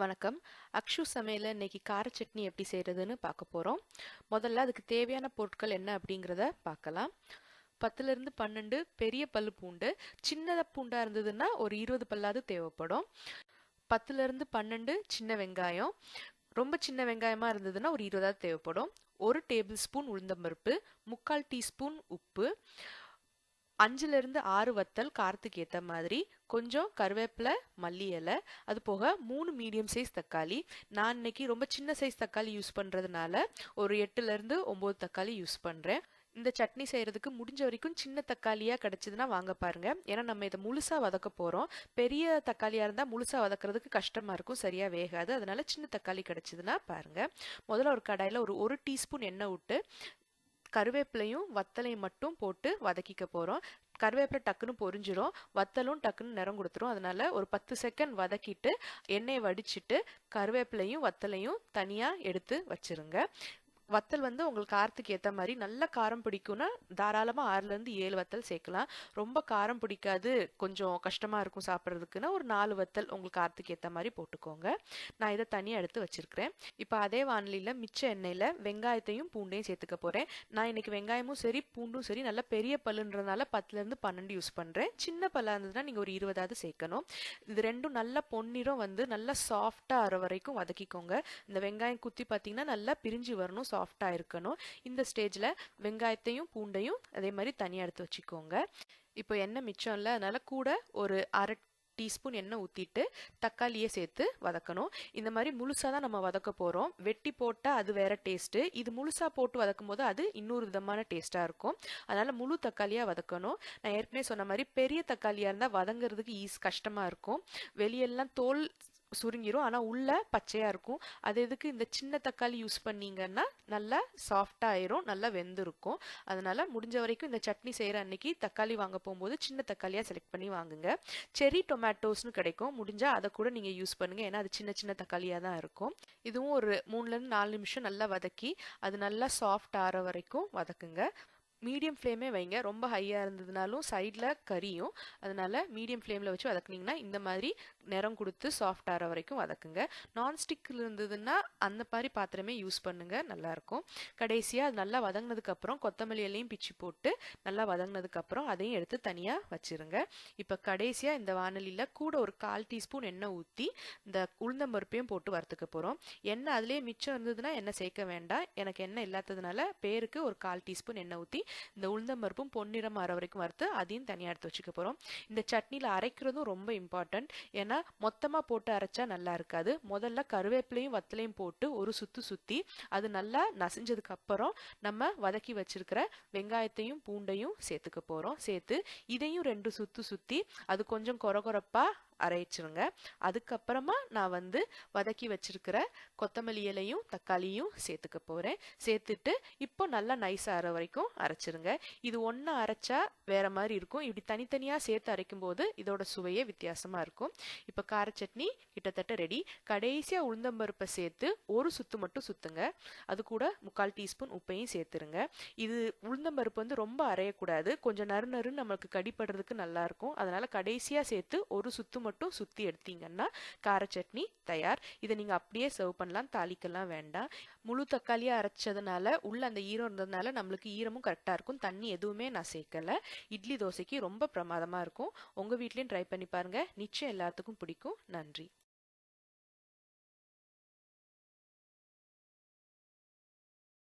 வணக்கம். அக்ஷு சமையலில் இன்னைக்கு கார சட்னி எப்படி செய்கிறதுன்னு பார்க்க போகிறோம் முதல்ல அதுக்கு தேவையான பொருட்கள் என்ன அப்படிங்கிறத பார்க்கலாம். பத்துலேருந்து பன்னெண்டு பெரிய பல்லு பூண்டு. சின்னதாக பூண்டாக இருந்ததுன்னா ஒரு இருபது பல்லாவது தேவைப்படும். பத்துலேருந்து பன்னெண்டு சின்ன வெங்காயம். ரொம்ப சின்ன வெங்காயமாக இருந்ததுன்னா ஒரு இருபதாவது தேவைப்படும். ஒரு டேபிள் ஸ்பூன் உளுந்தம்பருப்பு. முக்கால் டீஸ்பூன் உப்பு. அஞ்சுலேருந்து ஆறு வத்தல் காரத்துக்கு ஏற்ற மாதிரி கொஞ்சம் கருவேப்பிலை மல்லி இலை அது போக மூணு மீடியம் சைஸ் தக்காளி. நான் இன்னைக்கு ரொம்ப சின்ன சைஸ் தக்காளி யூஸ் பண்ணுறதுனால ஒரு எட்டுலேருந்து ஒம்பது தக்காளி யூஸ் பண்ணுறேன் இந்த சட்னி செய்கிறதுக்கு முடிஞ்ச வரைக்கும் சின்ன தக்காளியாக கிடச்சிதுன்னா வாங்க பாருங்கள் ஏன்னா நம்ம இதை முழுசாக வதக்க போகிறோம் பெரிய தக்காளியாக இருந்தால் முழுசாக வதக்கிறதுக்கு கஷ்டமாக இருக்கும் சரியாக வேகாது. அதனால சின்ன தக்காளி கிடச்சிதுன்னா பாருங்கள் முதல்ல ஒரு கடாயில் ஒரு ஒரு டீஸ்பூன் எண்ணெய் விட்டு கருவேப்பிலையும் வத்தலையும் மட்டும் போட்டு வதக்கிக்க போகிறோம் கருவேப்பிலை டக்குன்னு பொரிஞ்சிடும் வத்தலும் டக்குன்னு நிறம் கொடுத்துரும். அதனால ஒரு பத்து செகண்ட் வதக்கிட்டு எண்ணெயை வடிச்சிட்டு கருவேப்பிலையும் வத்தலையும் தனியாக எடுத்து வச்சிருங்க. வத்தல் வந்து உங்களுக்கு காரத்துக்கு ஏற்ற மாதிரி நல்ல காரம் பிடிக்கும்னா தாராளமாக ஆறுலேருந்து ஏழு வத்தல் சேர்க்கலாம். ரொம்ப காரம் பிடிக்காது கொஞ்சம் கஷ்டமாக இருக்கும் சாப்பிட்றதுக்குன்னா ஒரு நாலு வத்தல் உங்களுக்கு காரத்துக்கு ஏற்ற மாதிரி போட்டுக்கோங்க. நான் இதை தனியாக எடுத்து வச்சுருக்கிறேன். இப்போ அதே வானிலையில் மிச்ச எண்ணெயில் வெங்காயத்தையும் பூண்டையும் சேர்த்துக்க போகிறேன் நான் இன்னைக்கு வெங்காயமும் சரி பூண்டும் சரி நல்ல பெரிய பல்லுன்றதுனால பத்துலேருந்து பன்னெண்டு யூஸ் பண்ணுறேன் சின்ன பல்லாக இருந்ததுன்னா நீங்கள் ஒரு இருபதாவது சேர்க்கணும். இது ரெண்டும் நல்ல பொன்னிறம் வந்து நல்லா சாஃப்டாக ஆற வரைக்கும் வதக்கிக்கோங்க. இந்த வெங்காயம் குத்தி பார்த்தீங்கன்னா நல்லா பிரிஞ்சு வரணும் சாஃப்டாக இருக்கணும். இந்த ஸ்டேஜில் வெங்காயத்தையும் பூண்டையும் அதே மாதிரி தனியாக எடுத்து வச்சுக்கோங்க. இப்போ எண்ணெய் மிச்சம் இல்லை அதனால் கூட ஒரு அரை டீஸ்பூன் எண்ணெய் ஊற்றிட்டு தக்காளியை சேர்த்து வதக்கணும். இந்த மாதிரி முழுசாக தான் நம்ம வதக்க போகிறோம் வெட்டி போட்டால் அது வேற டேஸ்ட்டு இது முழுசாக போட்டு வதக்கும் போது அது இன்னொரு விதமான டேஸ்ட்டாக இருக்கும். அதனால் முழு தக்காளியாக வதக்கணும். நான் ஏற்கனவே சொன்ன மாதிரி பெரிய தக்காளியாக இருந்தால் வதங்குறதுக்கு ஈஸ் கஷ்டமாக இருக்கும். வெளியெல்லாம் தோல் சுருங்கிரும். ஆனால் உள்ளே பச்சையாக இருக்கும். அது எதுக்கு? இந்த சின்ன தக்காளி யூஸ் பண்ணீங்கன்னா நல்லா சாஃப்டாக ஆயிரும் நல்லா வெந்திருக்கும். அதனால் முடிஞ்ச வரைக்கும் இந்த சட்னி செய்கிற அன்னைக்கு தக்காளி வாங்க போகும்போது சின்ன தக்காளியாக செலக்ட் பண்ணி வாங்குங்க. செரி டொமேட்டோஸ்னு கிடைக்கும். முடிஞ்சால் அதை கூட நீங்கள் யூஸ் பண்ணுங்கள் ஏன்னா அது சின்ன சின்ன தக்காளியாக தான் இருக்கும். இதுவும் ஒரு மூணுலேருந்து நாலு நிமிஷம் நல்லா வதக்கி அது நல்லா சாஃப்ட் ஆகிற வரைக்கும் வதக்குங்க. மீடியம் ஃப்ளேமே வைங்க. ரொம்ப ஹையாக இருந்ததுனாலும் சைடில் கறியும் அதனால் மீடியம் ஃப்ளேமில் வச்சு வதக்குனிங்கன்னா இந்த மாதிரி நிறம் கொடுத்து சாஃப்ட் ஆகிற வரைக்கும் வதக்குங்க. நான்ஸ்டிக்கில் இருந்ததுன்னா அந்த மாதிரி பாத்திரமே யூஸ் பண்ணுங்கள் நல்லாயிருக்கும் கடைசியாக அது நல்லா வதங்கினதுக்கப்புறம் கொத்தமல்லி இலையும் பிச்சு போட்டு நல்லா வதங்கினதுக்கப்புறம் அதையும் எடுத்து தனியாக வச்சுருங்க. இப்போ கடைசியாக இந்த வானலியில் கூட ஒரு கால் டீஸ்பூன் எண்ணெய் ஊற்றி இந்த உளுந்தம்பருப்பையும் போட்டு வறுத்துக்க போகிறோம் எண்ணெய் அதுலேயே மிச்சம் இருந்ததுன்னா எண்ணெய் சேர்க்க வேண்டாம். எனக்கு எண்ணெய் இல்லாததுனால பேருக்கு ஒரு கால் டீஸ்பூன் எண்ணெய் ஊற்றி இந்த உளுந்தம் பருப்பும் பொன்னிறம் ஆற வரைக்கும் வறுத்து அதையும் தனியாக எடுத்து வச்சுக்க போகிறோம் இந்த சட்னியில் அரைக்கிறதும் ரொம்ப இம்பார்ட்டன்ட் ஏன்னா மொத்தமாக போட்டு அரைச்சா நல்லா இருக்காது. முதல்ல கருவேப்பிலையும் வத்தலையும் போட்டு ஒரு சுத்து சுற்றி அது நல்லா நசிஞ்சதுக்கு அப்புறம் நம்ம வதக்கி வச்சிருக்கிற வெங்காயத்தையும் பூண்டையும் சேர்த்துக்க போகிறோம் சேர்த்து இதையும் ரெண்டு சுற்று சுற்றி அது கொஞ்சம் கொரகொரப்பாக அரைச்சிருங்க. அதுக்கப்புறமா நான் வந்து வதக்கி வச்சிருக்கிற கொத்தமல்லி இலையும் தக்காளியும் சேர்த்துக்க போகிறேன் சேர்த்துட்டு இப்போ நல்லா நைஸ் ஆகிற வரைக்கும் அரைச்சிருங்க. இது ஒன்றா அரைச்சா வேற மாதிரி இருக்கும். இப்படி தனித்தனியாக சேர்த்து அரைக்கும் போது இதோட சுவையே வித்தியாசமாக இருக்கும். இப்போ கார சட்னி கிட்டத்தட்ட ரெடி கடைசியாக உளுந்தம்பருப்பை சேர்த்து ஒரு சுத்து மட்டும் சுத்துங்க. அது கூட முக்கால் டீஸ்பூன் உப்பையும் சேர்த்துருங்க. இது உளுந்தம்பருப்பு வந்து ரொம்ப அரையக்கூடாது. கொஞ்சம் நறு நறுன்னு நம்மளுக்கு கடிப்படுறதுக்கு நல்லா இருக்கும். அதனால கடைசியாக சேர்த்து ஒரு சுத்து மட்டும் சுற்றி எடுத்தீங்கன்னா கார சட்னி தயார். இதை நீங்கள் அப்படியே சர்வ் பண்ணலாம். தாளிக்கலாம் வேண்டாம். முழு தக்காளியாக அரைச்சதுனால உள்ள அந்த ஈரம் இருந்ததுனால நம்மளுக்கு ஈரமும் கரெக்டாக இருக்கும். தண்ணி எதுவுமே நான் சேர்க்கல. இட்லி தோசைக்கு ரொம்ப பிரமாதமாக இருக்கும். உங்கள் வீட்லேயும் ட்ரை பண்ணி பாருங்கள் நிச்சயம் எல்லாத்துக்கும் பிடிக்கும். நன்றி.